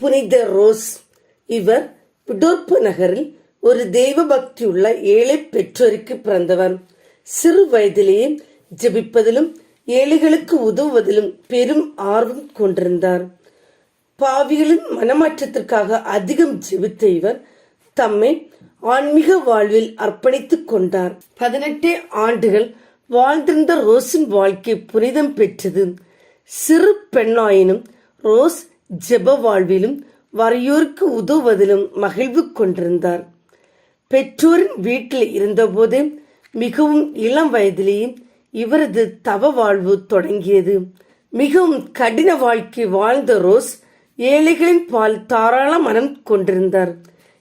புனித ரோஸ். இவர் பிடோர்ப்பு நகரில் ஒரு தெய்வ பக்தியுள்ள ஏழை பெற்றோருக்கு பிறந்தவர். சிறு வயதிலேயே ஜபிப்பதிலும் ஏழைகளுக்கு உதவுவதிலும் பெரும் ஆர்வம் கொண்டிருந்தார். பாவிகளின் மனமாற்றத்திற்காக அதிகம் ஜெபித்த இவர் தம்மை ஆன்மீக வாழ்வில் அர்ப்பணித்துக் கொண்டார். பதினெட்டே ஆண்டுகள் வாழ்ந்திருந்த ரோஸின் வாழ்க்கை புனிதம் பெற்றது. சிறு பெண்ணாயினும் ரோஸ் ஜெப வாழ்விலும் வறியோருக்கு உதவுவதிலும் மகிழ்வு கொண்டிருந்தார். பெற்றோரின் வீட்டில் இருந்தபோதே மிகவும் இளம் வயதிலேயே இவரது தவ வாழ்வு தொடங்கியது. மிகவும் கடின வாழ்க்கை வாழ்ந்த ரோஸ் ஏழைகளின் பால் தாராள மனம் கொண்டிருந்தார்.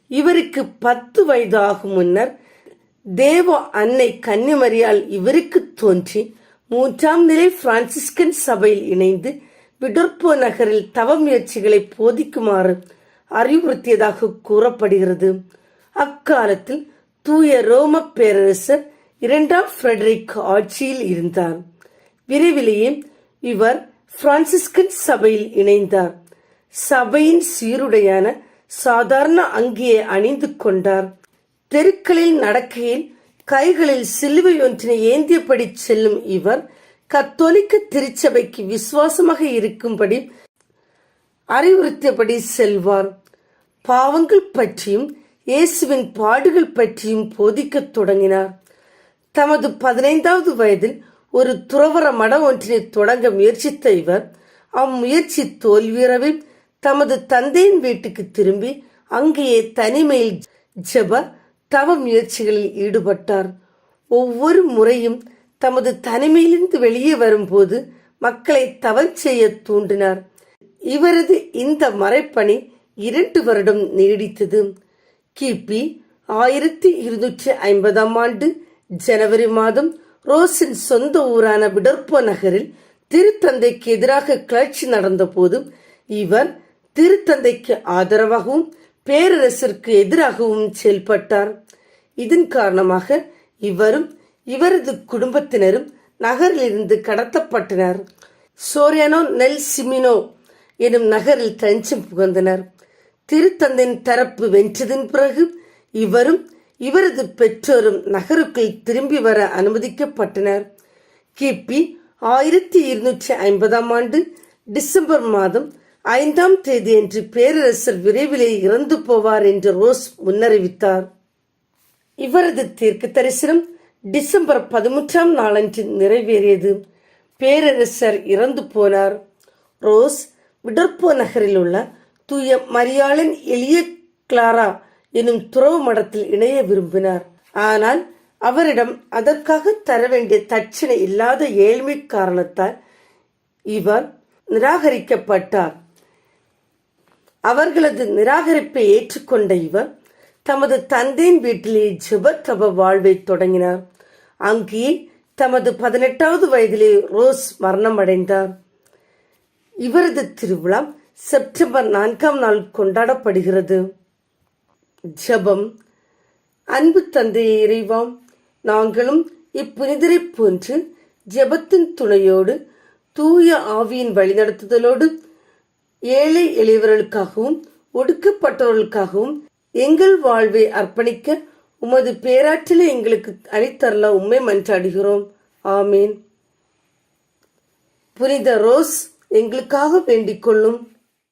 இவருக்கு பத்து வயது ஆகும் முன்னர் தேவ அன்னை கன்னிமரியால் இவருக்கு தோன்றி மூன்றாம் நிலை பிரான்சிஸ்கன் சபையில் இணைந்து விடர்போ நகரில் தவ முயற்சிகளை போதிக்குமாறு அறிவுறுத்தியதாக கூறப்படுகிறது. அக்காலத்தில் தூய ரோம பேரரசர் இரண்டாம் ஃப்ரெடரிக் ஆட்சியில் இருந்தார். விரைவிலேயே இவர் பிரான்சிஸ்கன் சபையில் இணைந்தார். சபையின் சீருடையான சாதாரண அங்கியை அணிந்து கொண்டார். தெருக்களில் நடக்கையில் கைகளில் சிலுவை ஒன்றினை ஏந்தியபடி செல்லும் இவர் கத்தோலிக்க திருச்சபைக்கு விசுவாசமாக இருக்கும்படி அறிவுறுத்தியபடி செல்வார். பாவங்கள் பற்றியும் இயேசுவின் பாடுகள் பற்றியும் போதிக்கத் தொடங்கினார். தமது பதினைந்தாவது வயதில் ஒரு துறவர மடம் ஒன்றினை தொடங்க முயற்சித்த இவர் அம்முயற்சி தோல்வியறவே தமது தந்தையின் வீட்டுக்கு திரும்பி அங்கேயே தனிமையில் ஜெப தவ முயற்சிகளில் ஈடுபட்டார். ஒவ்வொரு முறையும் தமது தனிமையிலிருந்து வெளியே வரும்போது மக்களை தவம் செய்ய தூண்டினார். இவரது இந்த மறைப்பணி இரண்டு வருடம் நீடித்தது. கிபி ஆயிரத்தி இருநூற்றி ஐம்பதாம் ஆண்டு ஜனவரி மாதம் ரோஸின் சொந்த ஊரான விடர்போ நகரில் திருத்தந்தைக்கு எதிராக கிளர்ச்சி நடந்தபோது இவர் திருத்தந்தைக்கு ஆதரவாகவும் பேரரசிற்கு எதிராகவும் செயல்பட்டார். இதன் காரணமாக இவரும் இவரது குடும்பத்தினரும் நகரிலிருந்து கடத்தப்பட்டனர். சோரியானோ நெல் சிமினோ எனும் நகரில் தஞ்சம் புகந்தனர். திருத்தந்தையின் தரப்பு வென்றதன் பிறகு இவரும் இவரது பெற்றோரும் நகருக்குள் திரும்பி வர அனுமதிக்கப்பட்டனர். கிபி ஆயிரத்தி இருநூற்றி ஐம்பதாம் ஆண்டு டிசம்பர் மாதம் ஐந்தாம் தேதி என்று பேரரசர் விரைவிலே இறந்து போவார் என்று ரோஸ் முன்னறிவித்தார். இவரது தீர்க்க தரிசனம் டிசம்பர் பதிமூன்றாம் நாளன்று நிறைவேறியது. பேரரசர் இறந்து போனார். ரோஸ் விடற்போ நகரில் உள்ள தூய மரியாளின் எளிய கிளாரா எனும் துறவு மடத்தில் இணைய விரும்பினார். ஆனால் அவரிடம் அதற்காக தர வேண்டிய தட்சணை இல்லாத ஏழ்மை காரணத்தால் இவர் நிராகரிக்கப்பட்டார். அவர்களது நிராகரிப்பை ஏற்றுக்கொண்ட இவர் தமது தந்தையின் வீட்டிலே ஜெப தப வாழ்வை தொடங்கினார். அங்கே தமது பதினெட்டாவது வயதிலே ரோஸ் மரணம் அடைந்தார் இவரது திருவிழா செப்டம்பர் நான்காம் நாள் கொண்டாடப்படுகிறது. ஜெபம். அன்பு தந்தையை இறைவாம் நாங்களும் இப்புனிதரை போன்று ஜெபத்தின் துணையோடு தூய ஆவியின் வழிநடத்துதலோடு ஏழை எளியவர்களுக்காகவும் ஒடுக்கப்பட்டவர்களுக்காகவும் எங்கள் வாழ்வை அர்ப்பணிக்க உமது பேராற்றலை எங்களுக்கு அளித்தரல உண்மை மன்றாடுகிறோம். ஆமீன். புனித ரோஸ் எங்களுக்காக வேண்டிக் கொள்ளும்